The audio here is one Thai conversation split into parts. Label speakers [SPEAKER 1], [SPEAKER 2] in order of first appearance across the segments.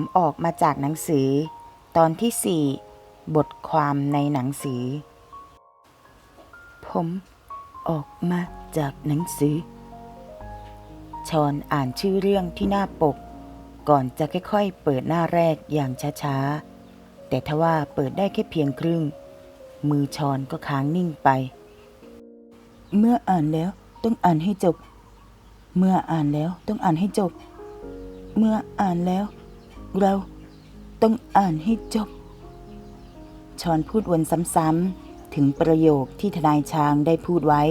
[SPEAKER 1] ผมออกมาจากหนังสือ ตอนที่สี่บทความในหนังสือ ผมออกมาจากหนังสือ ชอนอ่านชื่อเรื่องที่หน้าปก ก่อนจะค่อยๆ เปิดหน้าแรกอย่างช้าๆ แต่ทว่าเปิดได้แค่เพียงครึ่ง มือชอนก็ค้างนิ่งไป เมื่ออ่านแล้วต้องอ่านให้จบ เมื่ออ่านแล้วต้องอ่านให้จบ เมื่ออ่านแล้ว เราต้องอ่านให้จบ ชอนพูดวนซ้ำๆ ถึงประโยคที่ทนายช้างได้พูดไว้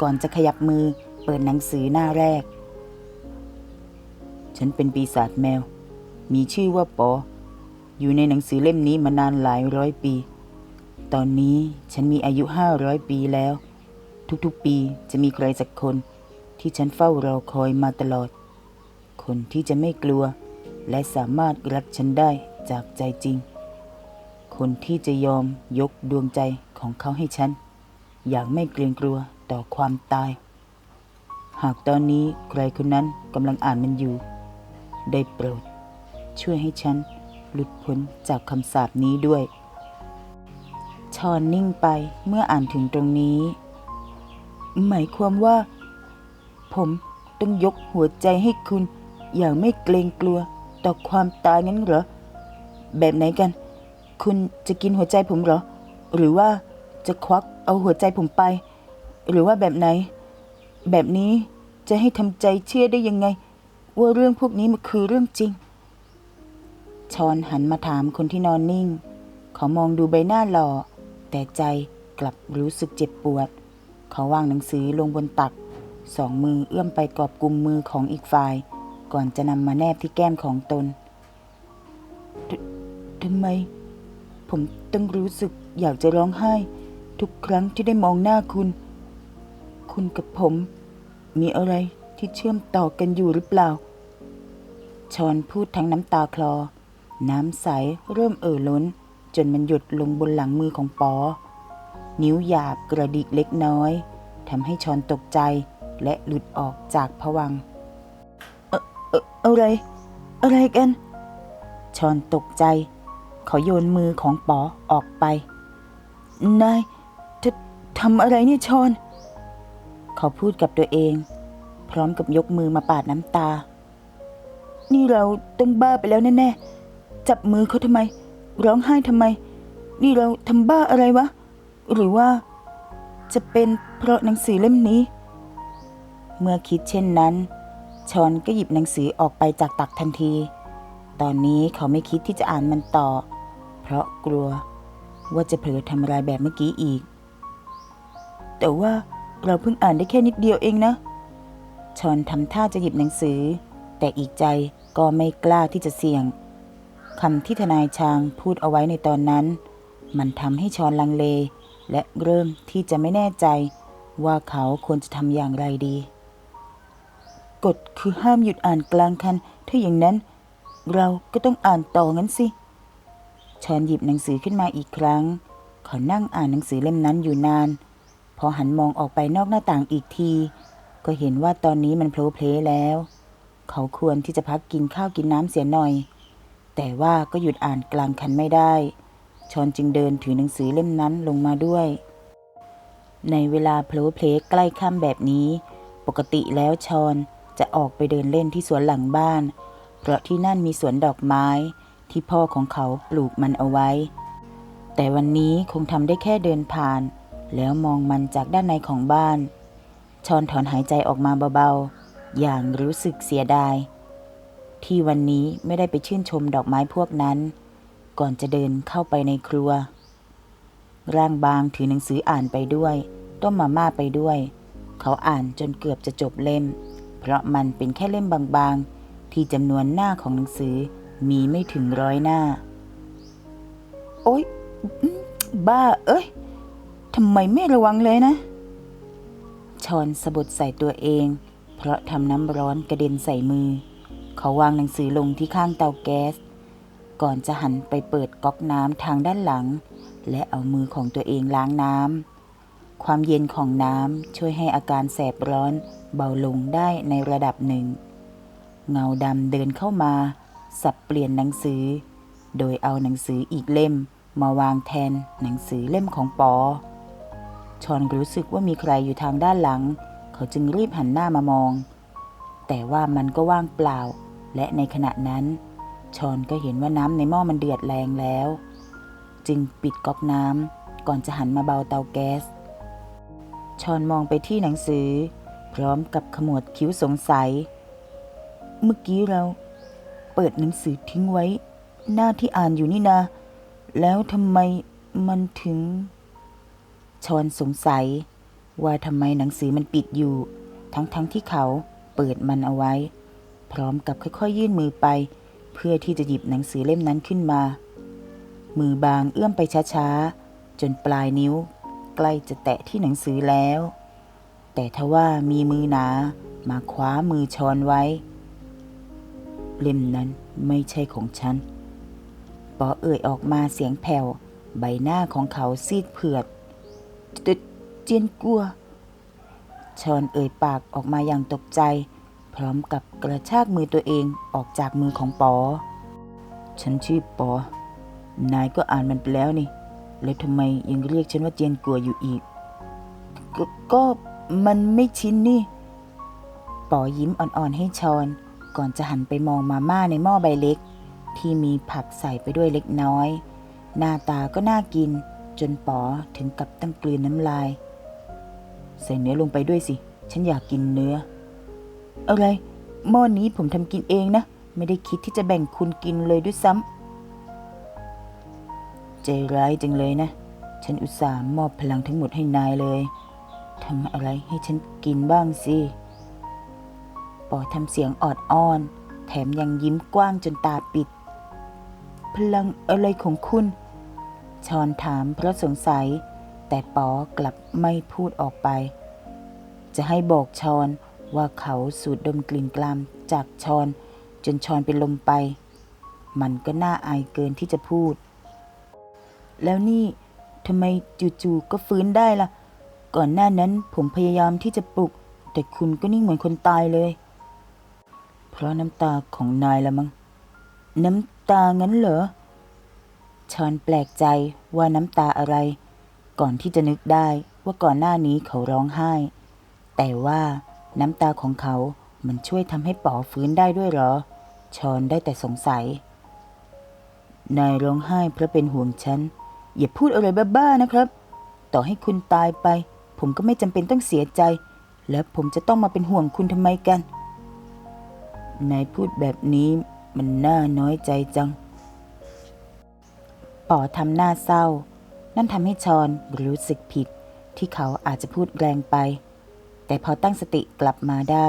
[SPEAKER 1] ก่อนจะขยับมือเปิดหนังสือหน้าแรก ฉันเป็นปีศาจแมว มีชื่อว่าปอ อยู่ในหนังสือเล่มนี้มานานหลายร้อยปี ตอนนี้ฉันมีอายุห้าร้อยปีแล้ว ทุกๆปีจะมีใครสักคนที่ฉันเฝ้ารอคอยมาตลอด คนที่จะไม่กลัว และสามารถรักฉันได้จากใจจริง คนที่จะยอมยกดวงใจของเขาให้ฉัน อย่างไม่เกรงกลัวต่อความตาย หากตอนนี้ใครคนนั้นกำลังอ่านมันอยู่ ได้โปรด ช่วยให้ฉันหลุดพ้นจากคำสาปนี้ด้วย ชอนนิ่งไปเมื่ออ่านถึงตรงนี้ หมายความว่า ผมต้องยกหัวใจให้คุณอย่างไม่เกรงกลัว ต่อความตายงั้นเหรอ แบบไหนกัน คุณจะกินหัวใจผมเหรอ หรือว่าจะควักเอาหัวใจผมไป หรือว่าแบบไหน แบบนี้จะให้ทำใจเชื่อได้ยังไง ว่าเรื่องพวกนี้มันคือเรื่องจริง ชอนหันมาถามคนที่นอนนิ่ง เขามองดูใบหน้าหล่อ แต่ใจกลับรู้สึกเจ็บปวด เขาวางหนังสือลงบนตัก สองมือเอื้อมไปกอบกุมมือของอีกฝ่าย ก่อนจะนำมาแนบที่แก้มของตนทำไม ผมต้องรู้สึกอยากจะร้องไห้ ทุกครั้งที่ได้มองหน้าคุณ คุณกับผม มีอะไรที่เชื่อมต่อกันอยู่หรือเปล่า ชอนพูดทั้งน้ำตาคลอ น้ำใสเริ่มเอ่อล้น จนมันหยดลงบนหลังมือของปอ นิ้วหยาบกระดิกเล็กน้อยทำให้ชอนตกใจและหลุดออกจากผวัง อะไร อะไรกันชอนตกใจ เขาโยนมือของปอออกไป นายจะทำอะไรเนี่ยชอน เขาพูดกับตัวเอง พร้อมกับยกมือมาปาดน้ำตา นี่เราต้องบ้าไปแล้วแน่ๆ จับมือเขาทำไม ร้องไห้ทำไม นี่เราทำบ้าอะไรวะ หรือว่า จะเป็นเพราะหนังสือเล่มนี้ เมื่อคิดเช่นนั้น ชอนก็หยิบหนังสือออกไปจากตักทันที ตอนนี้เขาไม่คิดที่จะอ่านมันต่อ เพราะกลัวว่าจะเผลอทำอะไรแบบเมื่อกี้อีก แต่ว่าเราเพิ่งอ่านได้แค่นิดเดียวเองนะ ชอนทำท่าจะหยิบหนังสือ แต่อีกใจก็ไม่กล้าที่จะเสี่ยงคำที่ทนายชางพูดเอาไว้ในตอนนั้น มันทำให้ชอนลังเล และเริ่มที่จะไม่แน่ใจว่าเขาควรจะทำอย่างไรดี กฎคือห้ามหยุดอ่านกลางคัน ถ้าอย่างนั้น เราก็ต้องอ่านต่องั้นสิชอนหยิบหนังสือขึ้นมาอีกครั้ง เขานั่งอ่านหนังสือเล่มนั้นอยู่นาน พอหันมองออกไปนอกหน้าต่างอีกที ก็เห็นว่าตอนนี้มันโผล่เพลแล้ว เขาควรที่จะพักกินข้าวกินน้ำเสียหน่อย แต่ว่าก็หยุดอ่านกลางคันไม่ได้ ชอนจึงเดินถือหนังสือเล่มนั้นลงมาด้วย ในเวลาโผล่เพลใกล้ค่ำแบบนี้ ปกติแล้วชอน จะออกไปเดินเล่นที่สวนหลังบ้าน เพราะที่นั่นมีสวนดอกไม้ที่พ่อของเขาปลูกมันเอาไว้ แต่วันนี้คงทำได้แค่เดินผ่าน แล้วมองมันจากด้านในของบ้าน ชอนถอนหายใจออกมาเบาๆ อย่างรู้สึกเสียดาย ที่วันนี้ไม่ได้ไปชื่นชมดอกไม้พวกนั้น ก่อนจะเดินเข้าไปในครัว ร่างบางถือหนังสืออ่านไปด้วย ต้มมาม่าไปด้วย เขาอ่านจนเกือบจะจบเล่ม เพราะมันเป็นแค่เล่มบางๆ ที่จำนวนหน้าของหนังสือมีไม่ถึงร้อยหน้า โอ๊ยอื้อบ้า เอ้ยทำไมไม่ระวังเลยนะ ชอนสะบดใส่ตัวเอง เพราะทำน้ำร้อนกระเด็นใส่มือ เขาวางหนังสือลงที่ข้างเตาแก๊ส ก่อนจะหันไปเปิดก๊อกน้ำทางด้านหลัง และเอามือของตัวเองล้างน้ำความเย็นของน้ำช่วยให้อาการแสบร้อน เบาลงได้ในระดับหนึ่ง เงาดำเดินเข้ามา สับเปลี่ยนหนังสือ โดยเอาหนังสืออีกเล่มมาวางแทนหนังสือเล่มของปอ ชอนรู้สึกว่ามีใครอยู่ทางด้านหลัง เขาจึงรีบหันหน้ามามอง แต่ว่ามันก็ว่างเปล่า และในขณะนั้น ชอนก็เห็นว่าน้ำในหม้อมันเดือดแรงแล้ว จึงปิดก๊อกน้ำก่อนจะหันมาเบาเตาแก๊สชอนมองไปที่หนังสือ พร้อมกับขมวดคิ้วสงสัย เมื่อกี้เราเปิดหนังสือทิ้งไว้ หน้าที่อ่านอยู่นี่นา แล้วทำไมมันถึง ชอนสงสัย ว่าทำไมหนังสือมันปิดอยู่ ทั้งๆทที่เขาเปิดมันเอาไว้ พร้อมกับค่อยๆยื่นมือไป เพื่อที่จะหยิบหนังสือเล่มนั้นขึ้นมา มือบางเอื้อมไปช้าๆ จนปลายนิ้ว ใกล้จะแตะที่หนังสือแล้ว แต่ทว่ามีมือหนา มาคว้ามือชอนไว้ เล่มนั้นไม่ใช่ของฉัน ปอเอ่ยออกมาเสียงแผ่ว ใบหน้าของเขาซีดเผือดเจเจียนกลัว ชอนเอ่ยปากออกมาอย่างตกใจ พร้อมกับกระชากมือตัวเองออกจากมือของปอ ฉันชื่อปอ นายก็อ่านมันไปแล้วนี่ แล้วทำไมยังเรียกฉันว่าเจียนกลัวอยู่อีกกก็ มันไม่ชิ้นนี่ปอยิ้มอ่อนๆให้ชอน ก่อนจะหันไปมองมาม่าในหม้อใบเล็ก ที่มีผักใส่ไปด้วยเล็กน้อย หน้าตาก็น่ากิน จนปอถึงกับต้องกลืนน้ำลาย ใส่เนื้อลงไปด้วยสิ ฉันอยากกินเนื้อ อะไร หม้อนี้ผมทำกินเองนะ ไม่ได้คิดที่จะแบ่งคุณกินเลยด้วยซ้ำใจร้ายจังเลยนะ ฉันอุตส่าห์มอบพลังทั้งหมดให้นายเลย ทำอะไรให้ฉันกินบ้างสิปอทำเสียงออดอ้อน แถมยังยิ้มกว้างจนตาปิด พลังอะไรของคุณ ชอนถามเพราะสงสัย แต่ปอกลับไม่พูดออกไป จะให้บอกชอนว่าเขาสูดดมกลิ่นกลามจากชอน จนชอนเป็นลมไป มันก็น่าอายเกินที่จะพูด แล้วนี่ทำไมจู่ๆก็ฟื้นได้ล่ะ ก่อนหน้านั้นผมพยายามที่จะปลุก แต่คุณก็นิ่งเหมือนคนตายเลย เพราะน้ำตาของนายละมั้งน้ำตางั้นเหรอชอนแปลกใจว่าน้ำตาอะไร ก่อนที่จะนึกได้ว่าก่อนหน้านี้เขาร้องไห้ แต่ว่าน้ำตาของเขามันช่วยทำให้ป๋อฟื้นได้ด้วยเหรอ ชอนได้แต่สงสัย นายร้องไห้เพราะเป็นห่วงฉัน อย่าพูดอะไรบ้าๆนะครับ ต่อให้คุณตายไป ผมก็ไม่จำเป็นต้องเสียใจ แล้วผมจะต้องมาเป็นห่วงคุณทำไมกัน นายพูดแบบนี้มันน่าน้อยใจจัง ป๋อทำหน้าเศร้า นั่นทำให้ชอนรู้สึกผิด ที่เขาอาจจะพูดแรงไป แต่พอตั้งสติกลับมาได้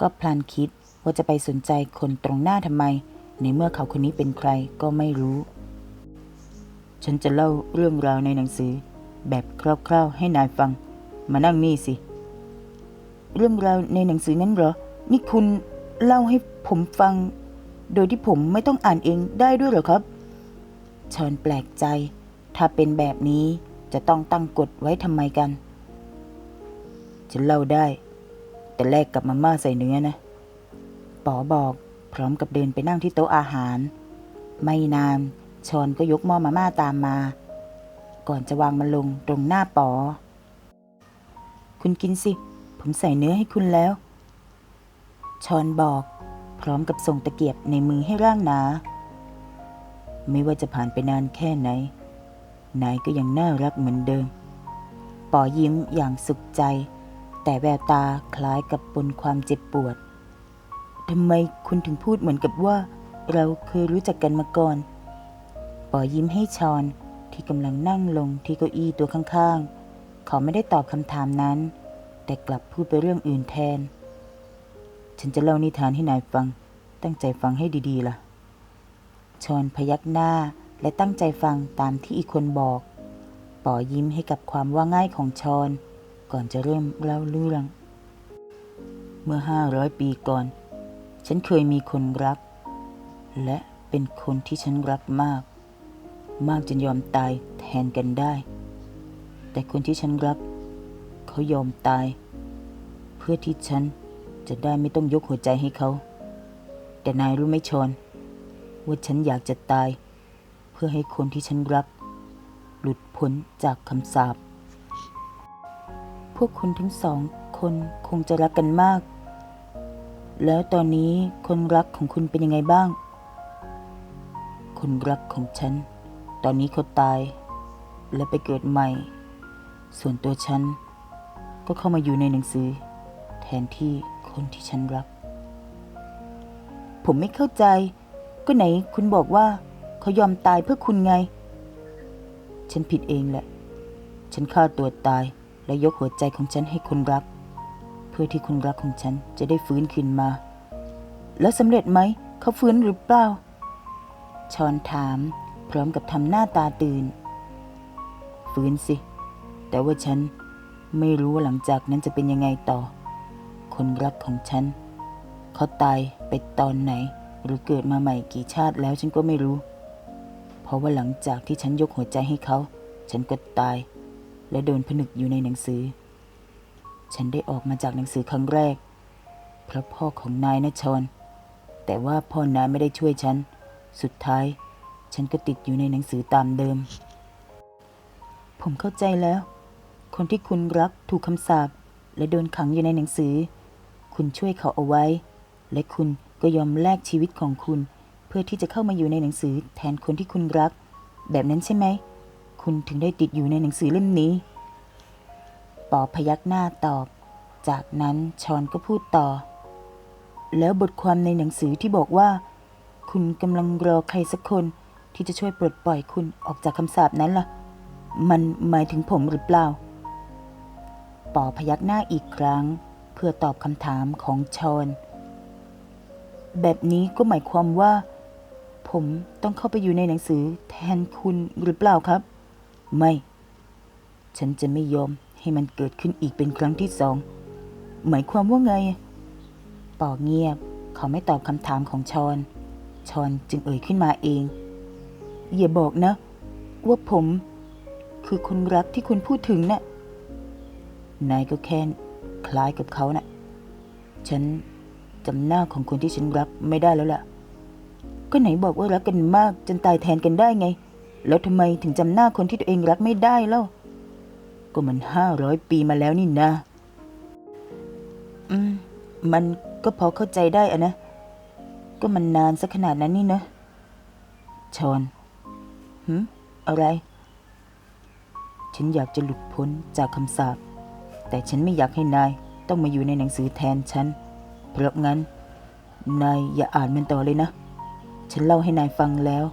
[SPEAKER 1] ก็พลันคิดว่าจะไปสนใจคนตรงหน้าทำไม ในเมื่อเขาคนนี้เป็นใครก็ไม่รู้ ฉันจะเล่าเรื่องราวในหนังสือแบบคร่าวๆให้นายฟัง มานั่งนี่สิ เรื่องราวในหนังสือนั้นเหรอ นี่คุณเล่าให้ผมฟัง โดยที่ผมไม่ต้องอ่านเองได้ด้วยเหรอครับ ชอนแปลกใจ ถ้าเป็นแบบนี้จะต้องตั้งกฎไว้ทำไมกัน ฉันเล่าได้ แต่แลกกับมาม่าใส่เนื้อนะ ปอบอกพร้อมกับเดินไปนั่งที่โต๊ะอาหาร ไม่นานชอนก็ยกหม้อมาม่าตามมา ก่อนจะวางมันลงตรงหน้าปอ คุณกินสิ ผมใส่เนื้อให้คุณแล้ว ชอนบอก พร้อมกับส่งตะเกียบในมือให้ร่างหนา ไม่ว่าจะผ่านไปนานแค่ไหน นายก็ยังน่ารักเหมือนเดิม ปอยิ้มอย่างสุขใจ แต่แววตาคล้ายกับปนความเจ็บปวดทำไมคุณถึงพูดเหมือนกับว่า เราเคยรู้จักกันมาก่อน ปอยิ้มให้ชอนที่กำลังนั่งลงที่เก้าอี้ตัวข้างๆ เขาไม่ได้ตอบคำถามนั้น แต่กลับพูดไปเรื่องอื่นแทน ฉันจะเล่านิทานให้นายฟัง ตั้งใจฟังให้ดีๆล่ะ ชอนพยักหน้าและตั้งใจฟังตามที่อีกคนบอกปอยิ้มให้กับความว่าง่ายของชอน ก่อนจะเริ่มเล่าเรื่อง เมื่อห้าร้อยปีก่อน ฉันเคยมีคนรัก และเป็นคนที่ฉันรักมาก มากจนยอมตายแทนกันได้ แต่คนที่ฉันรัก เขายอมตาย เพื่อที่ฉันจะได้ไม่ต้องยกหัวใจให้เขา แต่นายรู้ไหมชอนว่าฉันอยากจะตาย เพื่อให้คนที่ฉันรัก หลุดพ้นจากคำสาปพวกคุณทั้งสองคนคงจะรักกันมาก แล้วตอนนี้คนรักของคุณเป็นยังไงบ้าง คนรักของฉัน ตอนนี้เขาตาย และไปเกิดใหม่ ส่วนตัวฉัน ก็เข้ามาอยู่ในหนังสือ แทนที่คนที่ฉันรัก ผมไม่เข้าใจ ก็ไหนคุณบอกว่าเขายอมตายเพื่อคุณไง ฉันผิดเองแหละ ฉันฆ่าตัวตายและยกหัวใจของฉันให้คนรัก เพื่อที่คนรักของฉันจะได้ฟื้นขึ้นมา แล้วสำเร็จไหม เขาฟื้นหรือเปล่า ชอนถาม พร้อมกับทำหน้าตาตื่น ฟื้นสิ แต่ว่าฉันไม่รู้ว่าหลังจากนั้นจะเป็นยังไงต่อ คนรักของฉัน เขาตายไปตอนไหน หรือเกิดมาใหม่กี่ชาติแล้วฉันก็ไม่รู้ เพราะว่าหลังจากที่ฉันยกหัวใจให้เขา ฉันก็ตาย และโดนผนึกอยู่ในหนังสือ ฉันได้ออกมาจากหนังสือครั้งแรก เพราะพ่อของนายนชอนแต่ว่าพ่อนายไม่ได้ช่วยฉัน สุดท้าย ฉันก็ติดอยู่ในหนังสือตามเดิม ผมเข้าใจแล้ว คนที่คุณรักถูกคำสาปและโดนขังอยู่ในหนังสือ คุณช่วยเขาเอาไว้ และคุณก็ยอมแลกชีวิตของคุณ เพื่อที่จะเข้ามาอยู่ในหนังสือแทนคนที่คุณรัก แบบนั้นใช่ไหม คุณถึงได้ติดอยู่ในหนังสือเล่มนี้ ปอพยักหน้าตอบ จากนั้นชอนก็พูดต่อ แล้วบทความในหนังสือที่บอกว่า คุณกำลังรอใครสักคนที่จะช่วยปลดปล่อยคุณออกจากคำสาปนั้นล่ะ มันหมายถึงผมหรือเปล่า ปอพยักหน้าอีกครั้ง เพื่อตอบคำถามของชอนแบบนี้ก็หมายความว่า ผมต้องเข้าไปอยู่ในหนังสือแทนคุณหรือเปล่าครับ ไม่ ฉันจะไม่ยอมให้มันเกิดขึ้นอีกเป็นครั้งที่สอง หมายความว่าไง ปอเงียบ เขาไม่ตอบคำถามของชอนชอนจึงเอ่ยขึ้นมาเอง อย่าบอกนะ ว่าผม คือคนรักที่คุณพูดถึงนะ่ะ นายก็แค่คล้ายกับเขานะ่ะ ฉันจำหน้าของคนที่ฉันรักไม่ได้แล้วล่ะ ก็ไหนบอกว่ารักกันมากจนตายแทนกันได้ไง แล้วทำไมถึงจำหน้าคนที่ตัวเองรักไม่ได้เล่า ก็มันห้าร้อยปีมาแล้วนี่นะ อืม มันก็พอเข้าใจได้อะนะ ก็มันนานสักขนาดนั้นนี่เนอะชอนหืมอะไร ฉันอยากจะหลุดพ้นจากคำสาป แต่ฉันไม่อยากให้นายต้องมาอยู่ในหนังสือแทนฉัน เพราะงั้น นายอย่าอ่านมันต่อเลยนะ ฉันเล่าให้นายฟังแล้ว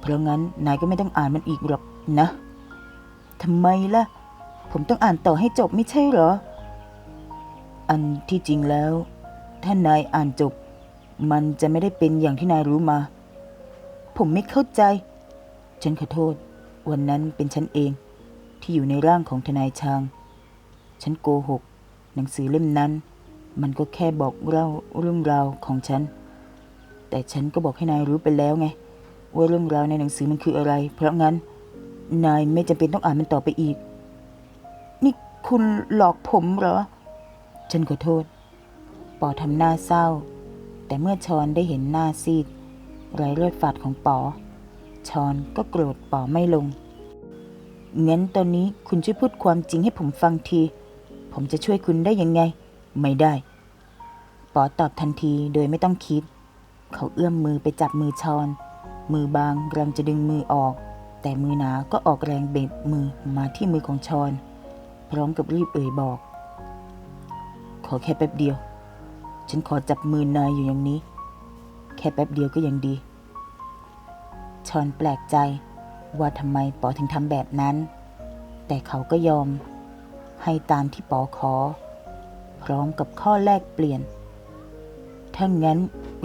[SPEAKER 1] เพราะงั้นนายก็ไม่ต้องอ่านมันอีกหรอกนะทำไมล่ะ ผมต้องอ่านต่อให้จบไม่ใช่เหรอ อันที่จริงแล้ว ถ้านายอ่านจบ มันจะไม่ได้เป็นอย่างที่นายรู้มา ผมไม่เข้าใจ ฉันขอโทษ วันนั้นเป็นฉันเองที่อยู่ในร่างของทนายชาง ฉันโกหก หนังสือเล่มนั้น มันก็แค่บอกเล่าเรื่องราวของฉัน แต่ฉันก็บอกให้นายรู้ไปแล้วไง ว่าเรื่องราวในหนังสือมันคืออะไร เพราะงั้น นายไม่จำเป็นต้องอ่านมันต่อไปอีก นี่คุณหลอกผมเหรอ ฉันขอโทษ ปอทำหน้าเศร้า แต่เมื่อชอนได้เห็นหน้าซีดไรเลือดฝาดของปอชอนก็โกรธปอไม่ลงงั้นตอนนี้คุณช่วยพูดความจริงให้ผมฟังที ผมจะช่วยคุณได้ยังไง ไม่ได้ ปอตอบทันทีโดยไม่ต้องคิด เขาเอื้อมมือไปจับมือชอน มือบางกำลังจะดึงมือออก แต่มือหนาก็ออกแรงเบ็บมือมาที่มือของชอน พร้อมกับรีบเอ่ยบอก ขอแค่แป๊บเดียว ฉันขอจับมือนายอยู่อย่างนี้ แค่แป๊บเดียวก็ยังดี ชอนแปลกใจว่าทำไมปอถึงทำแบบนั้น แต่เขาก็ยอม ให้ตามที่ปอขอ พร้อมกับข้อแลกเปลี่ยน ถ้างั้น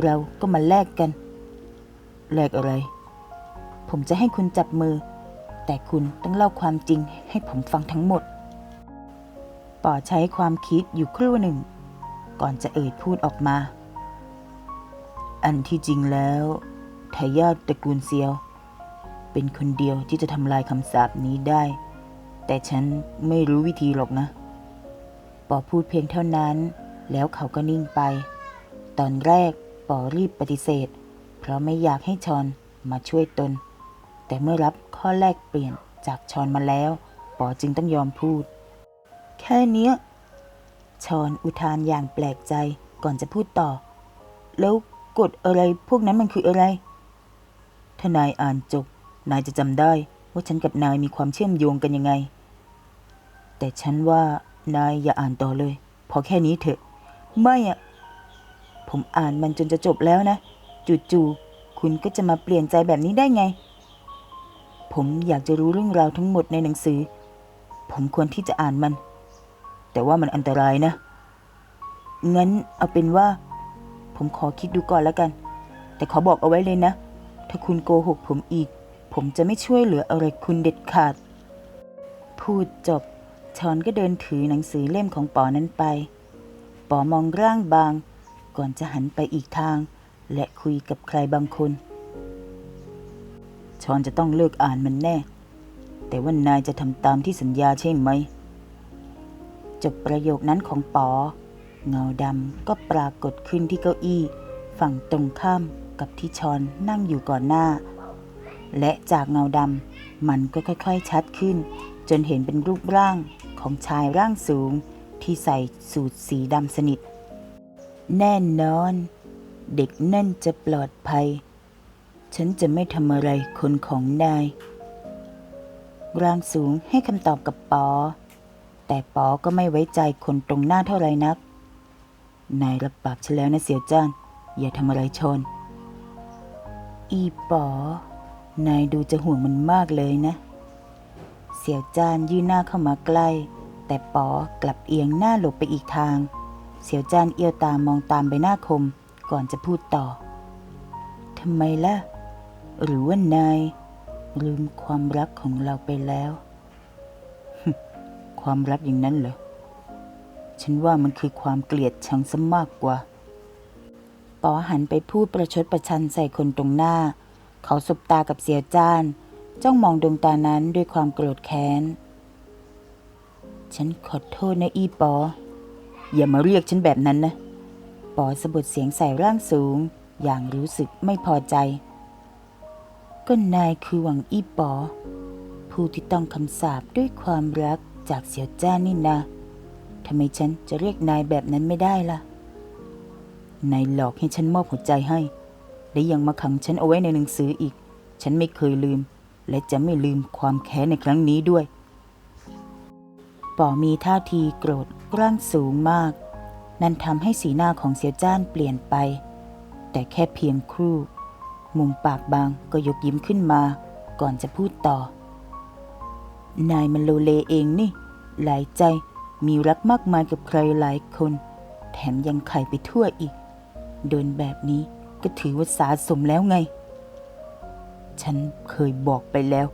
[SPEAKER 1] เราก็มาแลกกัน แลกอะไร ผมจะให้คุณจับมือ แต่คุณต้องเล่าความจริงให้ผมฟังทั้งหมด ปอใช้ความคิดอยู่ครู่หนึ่ง ก่อนจะเอ่ยพูดออกมา อันที่จริงแล้วทายาทตระกูลเซียว เป็นคนเดียวที่จะทำลายคำสาปนี้ได้ แต่ฉันไม่รู้วิธีหรอกนะ ปอพูดเพียงเท่านั้น แล้วเขาก็นิ่งไป ตอนแรกปอรีบปฏิเสธ เพราะไม่อยากให้ชอนมาช่วยตน แต่เมื่อรับข้อแลกเปลี่ยนจากชอนมาแล้ว ปอจึงต้องยอมพูด แค่เนี้ยชอนอุทานอย่างแปลกใจก่อนจะพูดต่อ แล้วกฎอะไรพวกนั้นมันคืออะไร ถ้านายอ่านจบ นายจะจำได้ ว่าฉันกับนายมีความเชื่อมโยงกันยังไง แต่ฉันว่านายอย่าอ่านต่อเลย พอแค่นี้เถอะ ไม่อะผมอ่านมันจนจะจบแล้วนะ จู่ๆคุณก็จะมาเปลี่ยนใจแบบนี้ได้ไง ผมอยากจะรู้เรื่องราวทั้งหมดในหนังสือ ผมควรที่จะอ่านมัน แต่ว่ามันอันตรายนะ งั้นเอาเป็นว่า ผมขอคิดดูก่อนแล้วกัน แต่ขอบอกเอาไว้เลยนะ ถ้าคุณโกหกผมอีก ผมจะไม่ช่วยเหลืออะไรคุณเด็ดขาด พูดจบ ชอนก็เดินถือหนังสือเล่มของปอนั้นไป ปอมองร่างบาง ก่อนจะหันไปอีกทาง และคุยกับใครบางคน ชอนจะต้องเลิกอ่านมันแน่ แต่ว่านายจะทำตามที่สัญญาใช่ไหม จบประโยคนั้นของปอ เงาดำก็ปรากฏขึ้นที่เก้าอี้ ฝั่งตรงข้ามกับที่ชอนนั่งอยู่ก่อนหน้า และจากเงาดำมันก็ค่อยๆชัดขึ้น จนเห็นเป็นรูปร่างของชายร่างสูงที่ใส่สูทสีดำสนิท แน่นอน เด็กนั่นจะปลอดภัย ฉันจะไม่ทำอะไรคนของนายร่างสูงให้คำตอบกับปอ แต่ปอก็ไม่ไว้ใจคนตรงหน้าเท่าไรนัก นายรับปากฉันแล้วนะเสี่ยวจ้าน อย่าทำอะไรชน อีปอ นายดูจะห่วงมันมากเลยนะ เสี่ยวจานยื่นหน้าเข้ามาใกล้ แต่ปอกลับเอียงหน้าหลบไปอีกทาง เสี่ยวจานเอียวตามองตามใบหน้าคม ก่อนจะพูดต่อทำไมล่ะ หรือว่านายลืมความรักของเราไปแล้ว ความรักอย่างนั้นเหรอ ฉันว่ามันคือความเกลียดชังซะมากกว่าปอหันไปพูดประชดประชันใส่คนตรงหน้า เขาสบตากับเสียจ้าน จ้องมองดวงตานั้นด้วยความโกรธแค้น ฉันขอโทษนะอีปอ อย่ามาเรียกฉันแบบนั้นนะ ปอสะบดเสียงใส่ร่างสูง อย่างรู้สึกไม่พอใจ ก็นายคือหวังอีปอ ผู้ที่ต้องคำสาปด้วยความรักจากเสียวจ้านนี่นะทำไมฉันจะเรียกนายแบบนั้นไม่ได้ล่ะ นายหลอกให้ฉันมอบหัวใจให้ และยังมาขังฉันเอาไว้ในหนังสืออีก ฉันไม่เคยลืม และจะไม่ลืมความแค้นในครั้งนี้ด้วยปอมีท่าทีโกรธร่างสูงมาก นั่นทำให้สีหน้าของเสียวจ้านเปลี่ยนไป แต่แค่เพียงครู่ มุมปากบางก็ยกยิ้มขึ้นมา ก่อนจะพูดต่อ นายมันโลเลเองนี่ หลายใจมีรักมากมายกับใครหลายคน แถมยังไข่ไปทั่วอีก โดนแบบนี้ ก็ถือว่าสาสมแล้วไง ฉันเคยบอกไปแล้ว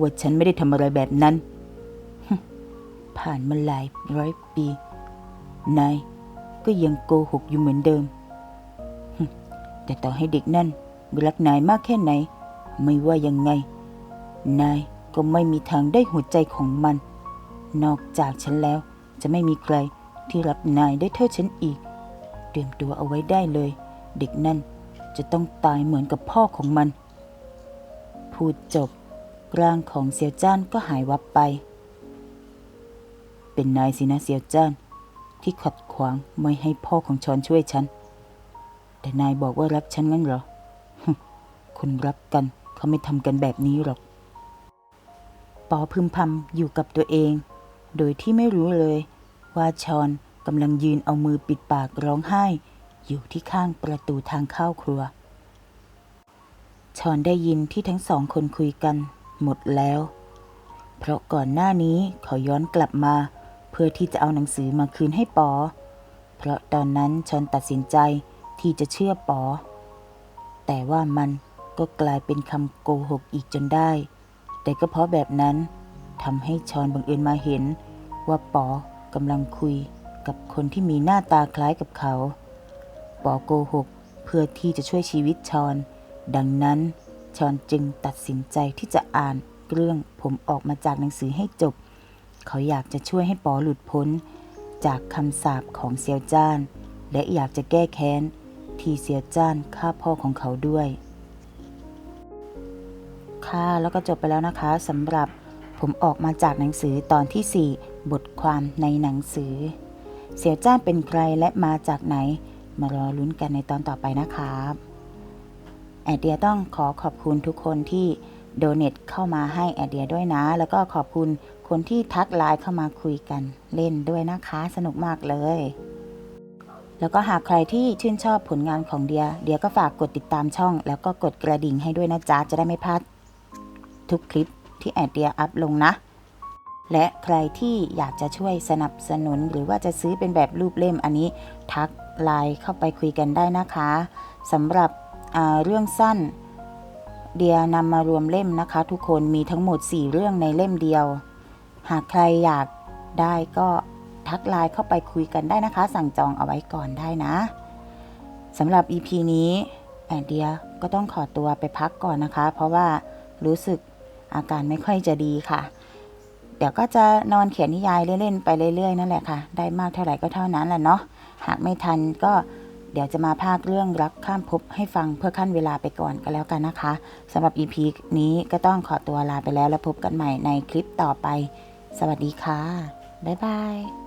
[SPEAKER 1] ว่าฉันไม่ได้ทำอะไรแบบนั้น ผ่านมาหลายร้อยปี นายก็ยังโกหกอยู่เหมือนเดิม แต่ต่อให้เด็กนั่นรักนายมากแค่ไหน ไม่ว่ายังไง นายก็ไม่มีทางได้หัวใจของมัน นอกจากฉันแล้วจะไม่มีใครที่รับนายได้เท่าฉันอีก เตรียมตัวเอาไว้ได้เลย เด็กนั่นจะต้องตายเหมือนกับพ่อของมัน พูดจบร่างของเซียวจ้านก็หายวับไป เป็นนายสินะเซียวจ้าน ที่ขัดขวางไม่ให้พ่อของชอนช่วยฉัน แต่นายบอกว่ารักฉันงั้นเหรอ คนรักกันเขาไม่ทำกันแบบนี้หรอก ปอพึมพำอยู่กับตัวเอง โดยที่ไม่รู้เลย ว่าชอนกำลังยืนเอามือปิดปากร้องไห้ อยู่ที่ข้างประตูทางเข้าครัว ชอนได้ยินที่ทั้งสองคนคุยกัน หมดแล้ว เพราะก่อนหน้านี้เขาย้อนกลับมา เพื่อที่จะเอาหนังสือมาคืนให้ปอ เพราะตอนนั้นชอนตัดสินใจที่จะเชื่อปอ แต่ว่ามันก็กลายเป็นคำโกหกอีกจนได้ แต่ก็เพราะแบบนั้นทำให้ชอนบังเอิญมาเห็น ว่าปอกำลังคุยกับคนที่มีหน้าตาคล้ายกับเขา ปอโกหก เพื่อที่จะช่วยชีวิตชอน ดังนั้นชอนจึงตัดสินใจที่จะอ่านเรื่องผมออกมาจากหนังสือให้จบ เขาอยากจะช่วยให้ปอหลุดพ้น จากคำสาปของเซียวจ้าน และอยากจะแก้แค้น ที่เสียวจ้านฆ่าพ่อของเขาด้วย ค่ะแล้วก็จบไปแล้วนะคะสำหรับผมออกมาจากหนังสือตอนที่ 4 บทความในหนังสือ เสียวจ้านเป็นใครและมาจากไหน มารอลุ้นกันในตอนต่อไปนะครับแอดเดียต้องขอขอบคุณทุกคนที่โดเน a เข้ามาให้แอดเดียด้วยนะ แล้วก็ขอบคุณคนที่ทักไลน์เข้ามาคุยกันเล่นด้วยนะคะ สนุกมากเลย แล้วก็หากใครที่ชื่นชอบผลงานของเดีย เดียก็ฝากกดติดตามช่อง แล้วก็กดกระดิ่งให้ด้วยนะจ๊ะ จะได้ไม่พลาดทุกคลิปที่แอดเดียอัพลงนะ และใครที่อยากจะช่วยสนับสนุนหรือว่าจะซื้อเป็นแบบรูปเล่มอันนี้ทัก ไลน์เข้าไปคุยกันได้นะคะสำหรับเรื่องสั้น เดียนำมารวมเล่มนะคะ ทุกคนมีทั้งหมด 4 เรื่องในเล่มเดียว หากใครอยากได้ก็ทักไลน์เข้าไปคุยกันได้นะคะ สั่งจองเอาไว้ก่อนได้นะสำหรับ EP นี้แอนเดียก็ต้องขอตัวไปพักก่อนนะคะ เพราะว่ารู้สึกอาการไม่ค่อยจะดีค่ะ เดี๋ยวก็จะนอนเขียนนิยายเล่นๆไปเรื่อยๆนั่นแหละค่ะ ได้มากเท่าไหร่ก็เท่านั้นแหละเนาะ หากไม่ทันก็เดี๋ยวจะมาภาคเรื่องรักข้ามภพให้ฟังเพื่อขั้นเวลาไปก่อนก็แล้วกันนะคะสำหรับ EP นี้ก็ต้องขอตัวลาไปแล้วแล้วพบกันใหม่ในคลิปต่อไป สวัสดีค่ะ บ๊ายบาย